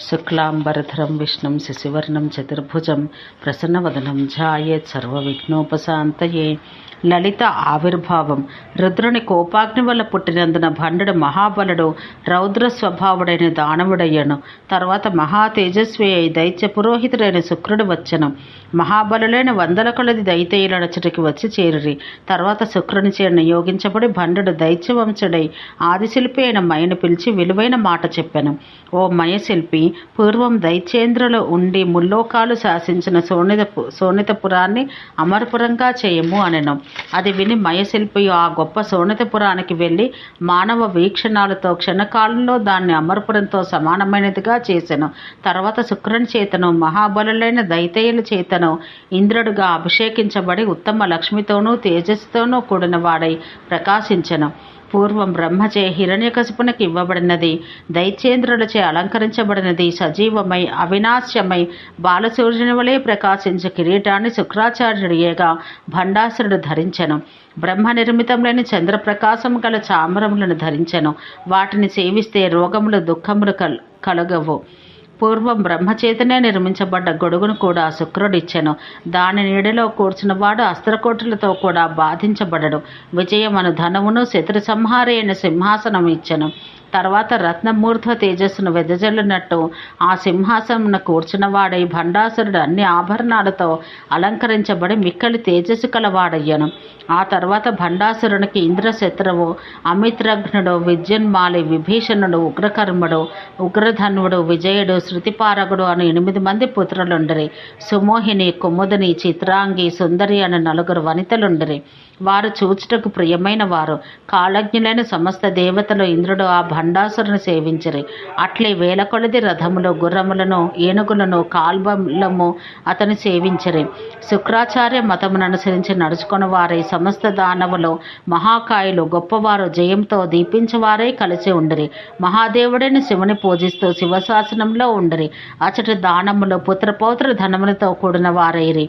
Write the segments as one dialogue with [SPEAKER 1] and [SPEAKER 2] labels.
[SPEAKER 1] శుక్లాంబరధరం విష్ణుం శశివర్ణం చతుర్భుజం ప్రసన్నవదనం ఝాయేత్ సర్వవిఘ్నోపశాంతయే. లలిత ఆవిర్భావం. రుద్రుని కోపాగ్ని వల్ల పుట్టినందున భండుడు మహాబలుడు రౌద్ర స్వభావుడైన దానవుడయ్యను. తర్వాత మహా తేజస్వి అయి దైత్య పురోహితుడైన శుక్రుడు వచ్చను. మహాబలులైన వందల కొలది దైతేయుల వచ్చి చేరిరి. తర్వాత శుక్రుని చే నియోగించబడి భండుడు దైత్యవంశుడై ఆదిశిల్పి అయిన మయను పిలిచి విలువైన మాట చెప్పాను. ఓ మయశిల్పి పూర్వం దైత్యేంద్రులు ఉండి ముల్లోకాలు శాసించిన సోనిత సోనితపురాన్ని అమరపురంగా చేయము అనెను. అది విని మయశిల్పి ఆ గొప్ప సోనితపురానికి వెళ్ళి మానవ వీక్షణాలతో క్షణకాలంలో దాన్ని అమరపురంతో సమానమైనదిగా చేసెను. తర్వాత శుక్రుని చేతను మహాబలులైన దైతేయుల చేతను ఇంద్రుడుగా అభిషేకించబడి ఉత్తమ లక్ష్మితోనూ తేజస్సుతోనూ కూడిన వాడై ప్రకాశించెను. పూర్వం బ్రహ్మచే హిరణ్యకశిపునికి ఇవ్వబడినది. దైత్యేంద్రులచే అలంకరించబడినది. సజీవమై అవినాశ్యమై బాలసూర్యుని వలె ప్రకాశించే కిరీటాన్ని శుక్రాచార్యుడియేగా భండాసురుడు ధరించెను. బ్రహ్మ నిర్మితంలోని చంద్రప్రకాశం గల చామరములను ధరించెను. వాటిని సేవిస్తే రోగములు దుఃఖములు కల్ కలగవు. పూర్వం బ్రహ్మచేతనే నిర్మించబడ్డ గొడుగును కూడా శుక్రుడిచ్చెను. దాని నీడలో కూర్చున్నవాడు అస్త్రకోటులతో కూడా బాధించబడడు. విజయమను ధనమును శత్రు సంహారి అయిన సింహాసనం ఇచ్చెను. తర్వాత రత్నమూర్ధ తేజస్సును వెదజల్లినట్టు ఆ సింహాసమున కూర్చున్నవాడై భండాసురుడు అన్ని ఆభరణాలతో అలంకరించబడి మిక్కలి తేజస్సు కలవాడయ్యను. ఆ తర్వాత భండాసురునికి ఇంద్రశత్రువు అమిత్రఘ్నుడు విద్యున్మాలి విభీషణుడు ఉగ్రకర్ముడు ఉగ్రధన్వుడు విజయుడు శృతిపారగుడు అని ఎనిమిది మంది పుత్రులుండరి. సుమోహిని కుముదిని చిత్రాంగి సుందరి అని నలుగురు వనితలుండరి. వారు చూచుటకు ప్రియమైన వారు. కాళజ్ఞులైన సమస్త దేవతలు ఇంద్రుడు ఆ భండాసురుని సేవించరి. అట్లే వేల కొలది రథములు గుర్రములను ఏనుగులను కాల్బలము అతను సేవించరి. శుక్రాచార్య మతమును అనుసరించి నడుచుకుని వారే సమస్త దానవులు మహాకాయులు గొప్పవారు జయంతో దీపించవారై కలిసి ఉండరి. మహాదేవుడైన శివుని పూజిస్తూ శివశాసనంలో ఉండరి. అచటి దానములు పుత్రపౌత్ర ధనములతో కూడిన వారైరి.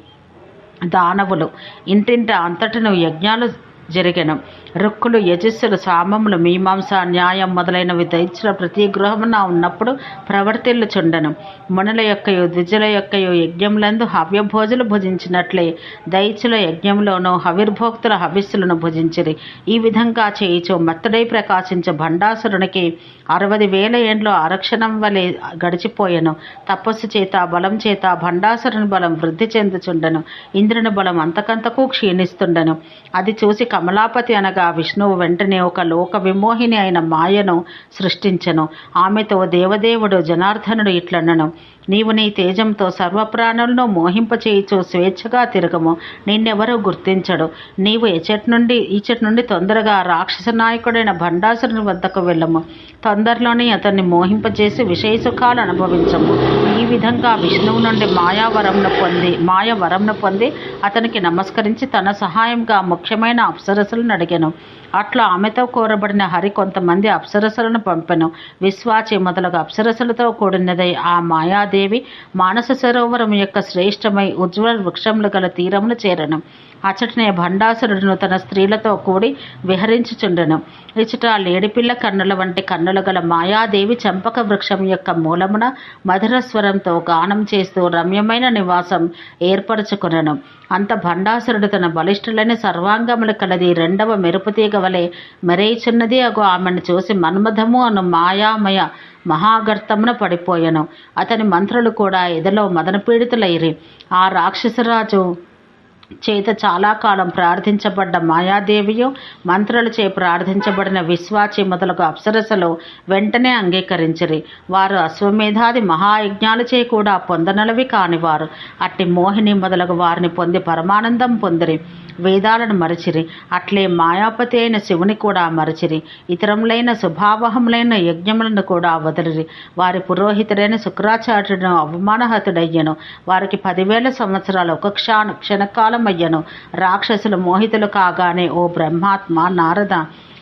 [SPEAKER 1] దానవులు ఇంటింట అంతటను యజ్ఞాలు జరిగను. రుక్కులు యజస్సులు సామములు మీమాంస న్యాయం మొదలైనవి దైత్యుల ప్రతి గృహమున ఉన్నప్పుడు ప్రవర్తిల్లుచుండెను మునుల యొక్కయు ద్విజుల యొక్కయు యజ్ఞములందు హవ్యభోజులు భుజించినట్లే. దైత్యుల యజ్ఞంలోనూ హవిర్భోక్తుల హవిస్సులను భుజించిరి. ఈ విధంగా చేయిచు మెత్తడై ప్రకాశించే భండాసురునికి అరవది వేల ఏండ్లు ఆరక్షణం వలె గడిచిపోయెను. తపస్సు చేత బలం చేత భండాసురుని బలం వృద్ధి చెందుచుండెను. ఇంద్రుని బలం అంతకంతకు క్షీణిస్తుండెను. అది చూసి కమలాపతి అనగా విష్ణువు వెంటనే ఒక లోక విమోహిని అయిన మాయను సృష్టించను. ఆమెతో దేవదేవుడు జనార్దనుడు ఇట్లనను. నీవు నీ తేజంతో సర్వప్రాణులను మోహింపచేయచు స్వేచ్ఛగా తిరగము. నిన్నెవరూ గుర్తించడు. నీవు ఎచటి నుండి ఈచటి నుండి తొందరగా రాక్షస నాయకుడైన భండాసురుని వద్దకు వెళ్ళము. తొందరలోనే అతన్ని మోహింపచేసి విషయ సుఖాలు అనుభవించము. ఈ విధంగా విష్ణువు నుండి మాయావరంను పొంది మాయావరంను పొంది అతనికి నమస్కరించి తన సహాయంగా ముఖ్యమైన అప్సరసులను అడిగాను. అట్లా ఆమెతో కోరబడిన హరి కొంతమంది అప్సరసులను పంపెను. విశ్వాచి మొదలగు అప్సరసులతో కూడినదై ఆ దేవి మానస సరోవరం యొక్క శ్రేష్టమై ఉజ్వల వృక్షములు గల తీరమును చేరను. అచటనే భండాసురుడును తన స్త్రీలతో కూడి విహరించుచుండెను. ఇచట లేడిపిల్ల కన్నుల వంటి కన్నులు గల మాయాదేవి చంపక వృక్షం యొక్క మూలమున మధుర స్వరంతో గానం చేస్తూ రమ్యమైన నివాసం ఏర్పరచుకునను. అంత భండాసురుడు తన బలిష్ఠులైన సర్వాంగములు కలది రెండవ మెరుపుతీగ వలె మెరేచున్నది అగు ఆమెను చూసి మన్మధము అను మాయామయ మహాగర్తమున పడిపోయెను. అతని మంత్రులు కూడా ఎదలో మదనపీడితులైరి. ఆ రాక్షసరాజు చేత చాలా కాలం ప్రార్థించబడ్డ మాయాదేవియు మంత్రులచే ప్రార్థించబడిన విశ్వాచి మొదలగు అప్సరసలు వెంటనే అంగీకరించిరి. వారు అశ్వమేధాది మహాయజ్ఞాలచే కూడా పొందనలవి కానివారు. అట్టి మోహిని మొదలగు వారిని పొంది పరమానందం పొందిరి. వేదాలను మరచిరి. అట్లే మాయాపతి అయిన శివుని కూడా మరచిరి. ఇతరములైన శుభావహములైన యజ్ఞములను కూడా వదిలిరి. వారి పురోహితుడైన శుక్రాచార్యుడు అవమానహతుడయ్యను. వారికి పదివేల సంవత్సరాలు ఒక క్షణ క్షణకాలం అయ్యను రాక్షసులు మోహితులు కాగానే ఓ బ్రహ్మాత్మ నారద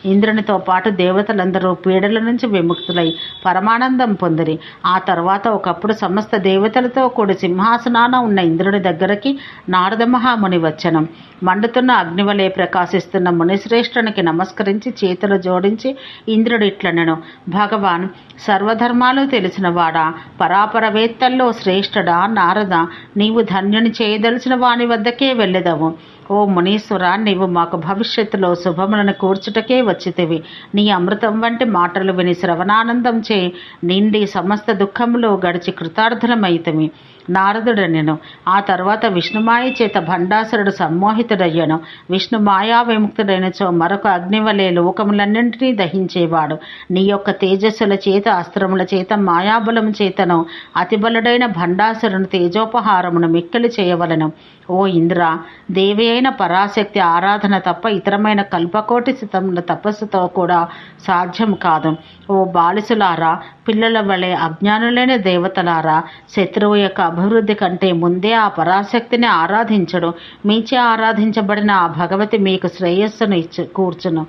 [SPEAKER 1] ఇంద్రునితో పాటు దేవతలందరూ పీడల నుంచి విముక్తులై పరమానందం పొందిరి. ఆ తర్వాత ఒకప్పుడు సమస్త దేవతలతో కూడి సింహాసనాన ఉన్న ఇంద్రుని దగ్గరికి నారద మహాముని వచ్చనం. మండుతున్న అగ్నివలే ప్రకాశిస్తున్న మునిశ్రేష్ఠునికి నమస్కరించి చేతులు జోడించి ఇంద్రుడు ఇట్లనను భగవాన్ సర్వధర్మాలు తెలిసినవాడా? పరాపరవేత్తల్లో శ్రేష్ఠుడా? నారద నీవు ధన్యుని చేయదలిచిన వాని వద్దకే వెళ్ళెదవు. ఓ మునీశ్వర నీవు మాకు భవిష్యత్తులో శుభములను కూర్చుటకే వచ్చితివి. నీ అమృతం వంటి మాటలు విని శ్రవణానందం చే నిండి సమస్త దుఃఖములో గడిచి కృతార్థులమైతమి నారదుడనెను. ఆ తర్వాత విష్ణుమాయ చేత భండాసురుడు సమ్మోహితుడయ్యను. విష్ణు మాయా విముక్తుడైనచో మరొక అగ్నివలే లోకములన్నింటినీ దహించేవాడు. నీ యొక్క తేజస్సుల చేత అస్త్రముల చేత మాయాబలము చేతను అతిబలుడైన భండాసురుని తేజోపహారమును మిక్కిలి చేయవలను. ఓ ఇంద్ర దేవే అయిన పరాశక్తి ఆరాధన తప్ప ఇతరమైన కల్పకోటి సితముల తపస్సుతో కూడా సాధ్యం కాదు. ఓ బాలిసులారా పిల్లల వలె అజ్ఞానులైన దేవతలారా శత్రువు యొక్క అభివృద్ధి కంటే ముందే ఆ పరాశక్తిని ఆరాధించడు. మీచే ఆరాధించబడిన ఆ భగవతి మీకు శ్రేయస్సును ఇచ్చు కూర్చును.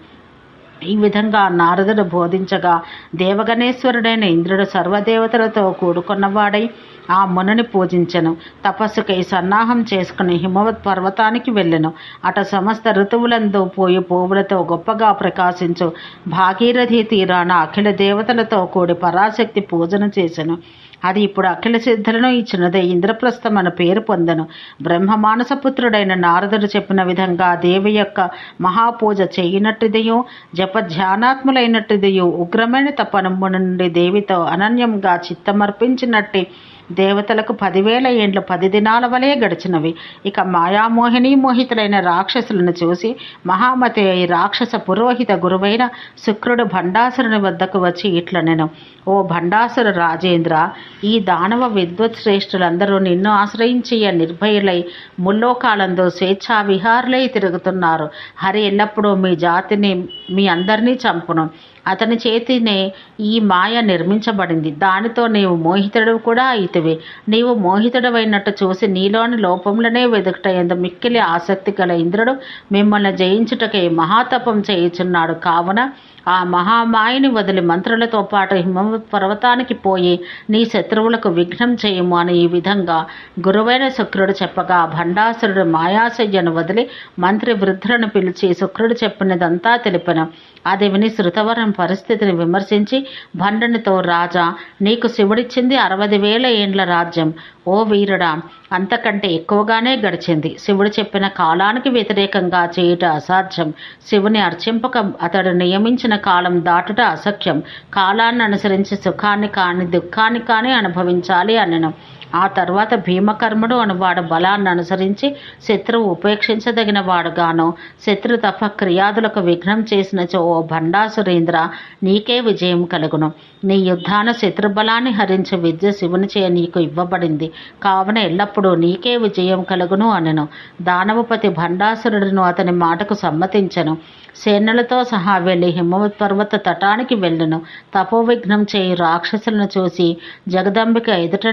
[SPEAKER 1] ఈ విధంగా నారదుడు బోధించగా దేవగణేశ్వరుడైన ఇంద్రుడు సర్వదేవతలతో కూడుకున్నవాడై ఆ మునుని పూజించెను. తపస్సుకై సన్నాహం చేసుకుని హిమవత్ పర్వతానికి వెళ్ళెను. అట సమస్త ఋతువులందు పోయి పువ్వులతో గొప్పగా ప్రకాశించు. భాగీరథి తీరాన అఖిల దేవతలతో కూడి పరాశక్తి పూజన చేసెను. అది ఇప్పుడు అఖిల సిద్ధులను ఇచ్చినదే. ఇంద్రప్రస్థం అన్న పేరు పొందను. బ్రహ్మ మానసపుత్రుడైన నారదుడు చెప్పిన విధంగా దేవి యొక్క మహాపూజ చేయనట్టుదియో జప ధ్యానాత్ములైనట్టుదియో ఉగ్రమైన తపనము నుండి దేవితో అనన్యంగా చిత్తమర్పించినట్టి దేవతలకు పదివేల ఏండ్లు పది దినాల వలె గడిచినవి. ఇక మాయామోహిని మోహితులైన రాక్షసులను చూసి మహామతి అయి రాక్షస పురోహిత గురువైన శుక్రుడు భండాసురుని వద్దకు వచ్చి ఇట్లనెను. ఓ భండాసుర రాజేంద్ర ఈ దానవ విద్వత్ శ్రేష్ఠులందరూ నిన్ను ఆశ్రయించి నిర్భయులై ముల్లోకాలంలో స్వేచ్ఛా విహారులై తిరుగుతున్నారు. హరి ఎల్లప్పుడూ మీ జాతిని మీ అందరినీ చంపును. అతని చేతినే ఈ మాయ నిర్మించబడింది. దానితో నీవు మోహితుడు కూడా అయితవే. నీవు మోహితుడవైనట్టు చూసి నీలోని లోపములనే వెదుకుట ఎందు మిక్కిలి ఆసక్తి గల ఇంద్రుడు మిమ్మల్ని జయించుటకై మహాతపం చేయుచున్నాడు. కావున ఆ మహామాయని వదిలి మంత్రులతో పాటు హిమ పర్వతానికి పోయి నీ శత్రువులకు విఘ్నం చేయము అని ఈ విధంగా గురువైన శుక్రుడు చెప్పగా భండాసురుడు మాయాశయ్యను వదిలి మంత్రి వృద్ధులను పిలిచి శుక్రుడు చెప్పినదంతా తెలిపిన. అది విని శృతవరం పరిస్థితిని విమర్శించి భండనితో రాజా నీకు శివుడిచ్చింది అరవై వేల ఏండ్ల రాజ్యం. ఓ వీరుడా అంతకంటే ఎక్కువగానే గడిచింది. శివుడు చెప్పిన కాలానికి వ్యతిరేకంగా చేయుట అసాధ్యం. శివుని అర్చింపక అతడు నియమించిన కాలం దాటుట అసఖ్యం. కాలాన్ని అనుసరించి సుఖాన్ని కాని దుఃఖాన్ని కానీ అనుభవించాలి అనను. ఆ తర్వాత భీమకర్ముడు అనువాడు బలాన్ని అనుసరించి శత్రువు ఉపేక్షించదగిన వాడుగాను శత్రు తప క్రియాదులకు విఘ్నం చేసినచో ఓ భండాసురేంద్ర నీకే విజయం కలుగును. నీ యుద్ధాన శత్రుబలాన్ని హరించే విద్య శివుని చే నీకు ఇవ్వబడింది. కావున ఎల్లప్పుడూ నీకే విజయం కలుగును అనెను. దానవపతి భండాసురుడును అతని మాటకు సమ్మతించను. సేనలతో సహా వెళ్ళి హిమవత్ పర్వత తటానికి వెళ్ళను. తపోవిఘ్నం చేయి రాక్షసులను చూసి జగదంబిక ఎదుట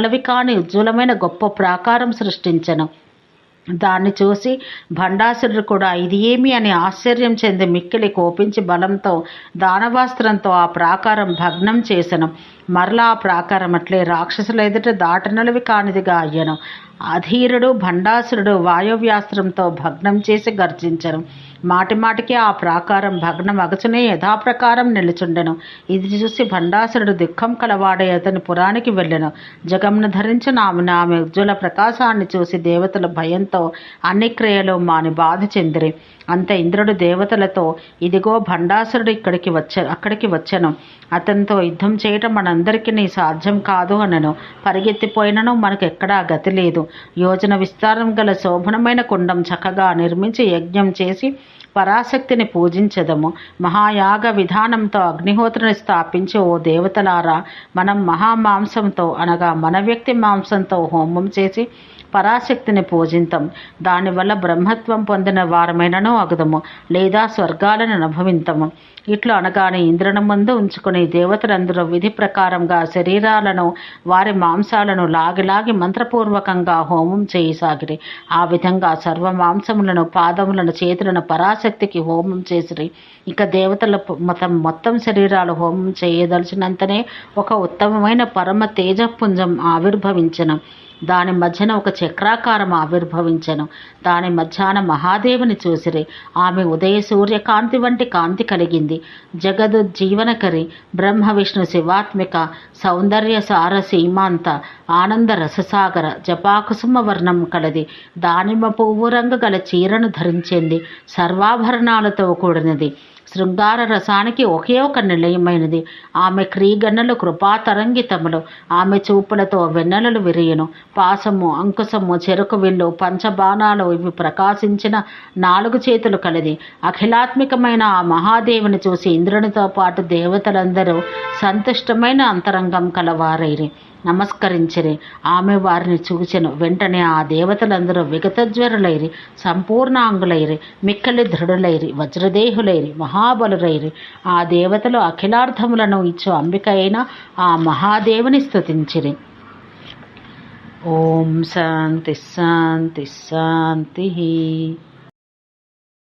[SPEAKER 1] దాటనలవి కాని ఉజ్వలమైన గొప్ప ప్రాకారం సృష్టించను. దాన్ని చూసి భండాసురుడు కూడా ఇది ఏమి అని ఆశ్చర్యం చెంది మిక్కిలి కోపించి బలంతో దానవాస్త్రంతో ఆ ప్రాకారం భగ్నం చేసను. మరలా ఆ ప్రాకారం అట్లే రాక్షసుల ఎదుట దాటనలవి కానిదిగా అయ్యను. అధీరుడు భండాసురుడు వాయువ్యాస్త్రంతో భగ్నం చేసి గర్జించను. మాటిమాటికి ఆ ప్రాకారం భగ్నం అగచునే యథాప్రకారం నిలుచుండెను. ఇది చూసి భండాసురుడు దుఃఖం కలవాడే అతని పురానికి వెళ్ళెను. జగంను ధరించిన ఆమెను ఆమె ఉజ్వల ప్రకాశాన్ని చూసి దేవతల భయంతో అన్ని క్రియలు మాని బాధ చెందిరి. అంత ఇంద్రుడు దేవతలతో ఇదిగో భండాసురుడు ఇక్కడికి వచ్చ అక్కడికి వచ్చాను. అతనితో యుద్ధం చేయటం మనందరికీ నీ సాధ్యం కాదు అనను. పరిగెత్తిపోయినను మనకు ఎక్కడా గతి లేదు. యోజన విస్తారం గల శోభనమైన కుండం చక్కగా నిర్మించి యజ్ఞం చేసి పరాశక్తిని పూజించదము. మహాయాగ విధానంతో అగ్నిహోత్రుని స్థాపించి ఓ దేవతలారా మనం మహామాంసంతో అనగా మన వ్యక్తి మాంసంతో హోమం చేసి పరాశక్తిని పూజింతం. దానివల్ల బ్రహ్మత్వం పొందిన వారమైనను అగుదము లేదా స్వర్గాలను అనుభవింతము. ఇట్లు అనగానే ఇంద్రుని ముందు ఉంచుకుని దేవతలందరూ విధి ప్రకారంగా శరీరాలను వారి మాంసాలను లాగిలాగి మంత్రపూర్వకంగా హోమం చేయసాగిరి ఆ విధంగా సర్వ మాంసములను పాదములను చేతులను పరాశ యథాశక్తికి హోమం చేసిరి. ఇక దేవతల మొత్తం మొత్తం శరీరాలు హోమం చేయదలిచినంతనే ఒక ఉత్తమమైన పరమ తేజపుంజం ఆవిర్భవించను. దాని మధ్యన ఒక చక్రాకారం ఆవిర్భవించను. దాని మధ్యాన మహాదేవుని చూసిరి. ఆమె ఉదయ సూర్యకాంతి వంటి కాంతి కలిగింది. జగదు జీవనకరి బ్రహ్మ విష్ణు శివాత్మిక సౌందర్య సార సీమాంత ఆనంద రససాగర జపాకుసుమ వర్ణం కలది. దానిమ్మ పువ్వు రంగు గల చీరను ధరించింది. సర్వాభరణాలతో కూడినది. శృంగార రసానికి ఒకే ఒక నిలయమైనది. ఆమె క్రీగన్నలు కృపాతరంగితములు. ఆమె చూపులతో వెన్నెలలు విరియను. పాసము అంకుశము చెరుకు విల్లు పంచబాణాలు ఇవి ప్రకాశించిన నాలుగు చేతులు కలిది. అఖిలాత్మికమైన ఆ మహాదేవుని చూసి ఇంద్రునితో పాటు దేవతలందరూ సంతుష్టమైన అంతరంగం కలవారైరి. నమస్కరించిరి. ఆమె వారిని చూచెను. వెంటనే ఆ దేవతలందరూ విగతజ్వరులైరి సంపూర్ణాంగులైరి మిక్కలి దృఢులైరి వజ్రదేహులైరి మహాబలురైరి. ఆ దేవతలు అఖిలార్థములను ఇచ్చు అంబిక అయిన ఆ మహాదేవుని స్థుతించిరి ఓం శాంతి శాంతి శాంతి.